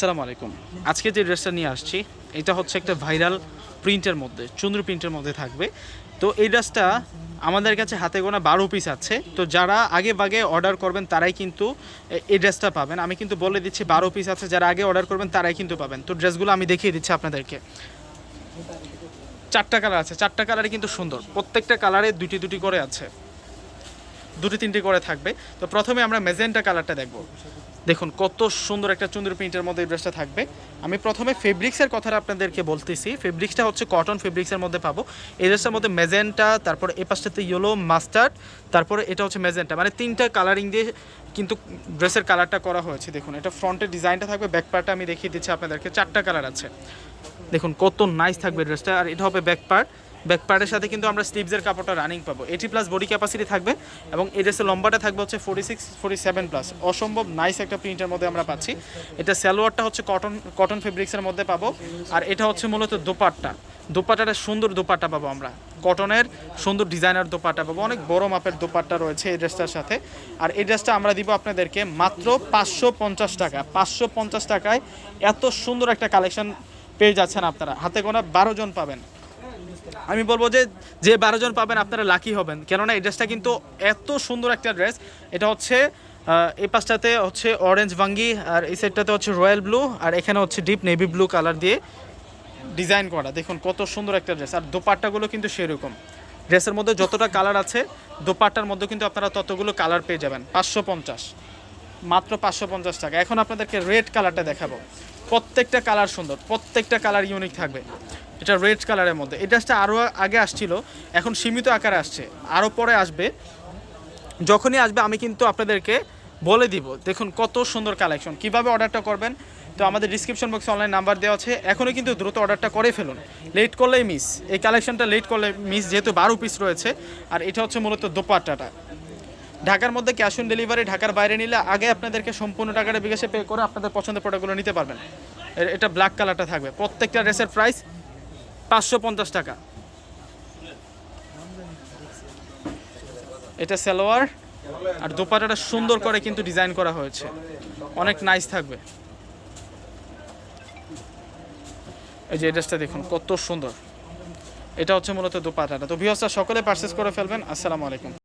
আসসালামু আলাইকুম। আজকে যে ড্রেসটা নিয়ে আসছি, এটা হচ্ছে একটা ভাইরাল প্রিন্টের মধ্যে, চুন্দ্র প্রিন্টের মধ্যে থাকবে। তো এই ড্রেসটা আমাদের কাছে হাতে গোনা বারো পিস আছে। তো যারা আগে বাগে অর্ডার করবেন, তারাই কিন্তু এই ড্রেসটা পাবেন। আমি কিন্তু বলে দিচ্ছি, বারো পিস আছে, যারা আগে অর্ডার করবেন, তারাই কিন্তু পাবেন। তো ড্রেসগুলো আমি দেখিয়ে দিচ্ছি আপনাদেরকে। চারটা কালার আছে। চারটা কালারই কিন্তু সুন্দর। প্রত্যেকটা কালারে দুটি দুটি করে আছে। দুটি, তিনটি করে থাকবে। তো প্রথমে আমরা মেজেন্টা কালারটা দেখব। দেখুন, কত সুন্দর একটা চুন্দর প্রিন্টের মধ্যে এই ড্রেসটা থাকবে। আমি প্রথমে ফেব্রিক্সের কথাটা আপনাদেরকে বলতেছি। ফেব্রিক্সটা হচ্ছে কটন ফেব্রিক্সের মধ্যে পাবো। এই ড্রেসটার মধ্যে মেজেন্টা তারপরে এ পাশটাতে ইয়েলো মাস্টার্ড তারপরে এটা হচ্ছে মেজেন্টা মানে তিনটা কালারিং দিয়ে কিন্তু ড্রেসের কালারটা করা হয়েছে। দেখুন, এটা ফ্রন্টের ডিজাইনটা থাকবে ব্যাক পার্টটা আমি দেখিয়ে দিচ্ছি আপনাদেরকে। চারটা কালার আছে। দেখুন, কত নাইস থাকবে ড্রেসটা আর এটা হবে ব্যাক পার্ট ব্যাক পার্টের সাথে কিন্তু আমরা স্লিভসের কাপড়টা রানিং পাবো। এইটি প্লাস বডি ক্যাপাসিটি থাকবে এবং এই ড্রেসের লম্বাটা থাকবে হচ্ছে forty six forty seven plus অসম্ভব নাইস একটা প্রিন্টের মধ্যে আমরা পাচ্ছি। এটা স্যালোয়ারটা হচ্ছে কটন কটন ফেব্রিক্সের মধ্যে পাবো। আর এটা হচ্ছে মূলত দোপাট্টা। দোপাট্টাটা সুন্দর দোপাট্টা পাবো আমরা। কটনের সুন্দর ডিজাইনার দোপাট্টা পাবো। অনেক বড় মাপের দোপাট্টা রয়েছে এই ড্রেসটার সাথে। আর এই ড্রেসটা আমরা দিব আপনাদেরকে মাত্র পাঁচশো পঞ্চাশ টাকা। পাঁচশো পঞ্চাশ টাকায় এত সুন্দর একটা কালেকশন পেয়ে যাচ্ছেন আপনারা। হাতে গোনা বারো জন পাবেন। আমি বলব যে যে বারো জন পাবেন, আপনারা লাকি হবেন। কেননা এই ড্রেসটা কিন্তু এত সুন্দর একটা ড্রেস এটা হচ্ছে এই পাশটাতে হচ্ছে অরেঞ্জ ভাঙ্গি, আর এই সাইডটাতে হচ্ছে রয়্যাল ব্লু আর এখানে হচ্ছে ডিপ নেভি ব্লু কালার দিয়ে ডিজাইন করা। দেখুন কত সুন্দর একটা ড্রেস আর দোপাট্টাগুলো কিন্তু সেরকম। ড্রেসের মধ্যে যতটা কালার আছে, দোপাট্টার মধ্যে কিন্তু আপনারা ততগুলো কালার পেয়ে যাবেন। পাঁচশো পঞ্চাশ। মাত্র পাঁচশো পঞ্চাশ টাকা। এখন আপনাদেরকে রেড কালারটা দেখাবো। প্রত্যেকটা কালার সুন্দর। প্রত্যেকটা কালার ইউনিক থাকবে। এটা রেড কালারের মধ্যে। এই ড্রেসটা আরও আগে আসছিল, এখন সীমিত আকারে আসছে। আরও পরে আসবে। যখনই আসবে, আমি কিন্তু আপনাদেরকে বলে দিব, দেখুন কত সুন্দর কালেকশন কীভাবে অর্ডারটা করবেন? তো আমাদের ডিসক্রিপশন বক্সে অনলাইন নাম্বার দেওয়া আছে। এখনই কিন্তু দ্রুত অর্ডারটা করে ফেলুন। লেট করলেই মিস এই কালেকশনটা লেট করলে মিস যেহেতু বারো পিস রয়েছে। আর এটা হচ্ছে মূলত দোপাট্টাটা। ঢাকার মধ্যে ক্যাশ অন ডেলিভারি ঢাকার বাইরে নিলে আগে আপনাদেরকে সম্পূর্ণ টাকাটা বিকাশে পে করে আপনাদের পছন্দের প্রোডাক্টগুলো নিতে পারবেন। এটা ব্ল্যাক কালারটা থাকবে। প্রত্যেকটা ড্রেসের প্রাইস পাঁচশো পঞ্চাশ টাকা। এটা সালোয়ার, আর দোপাটাটা সুন্দর করে কিন্তু ডিজাইন করা হয়েছে। অনেক নাইস থাকবে। এই যে ড্রেসটা দেখুন, কত সুন্দর। এটা হচ্ছে মূলত দোপাটাটা তো ভিওসটা সকলে পারচেস করে ফেলবেন। আসসালামু আলাইকুম।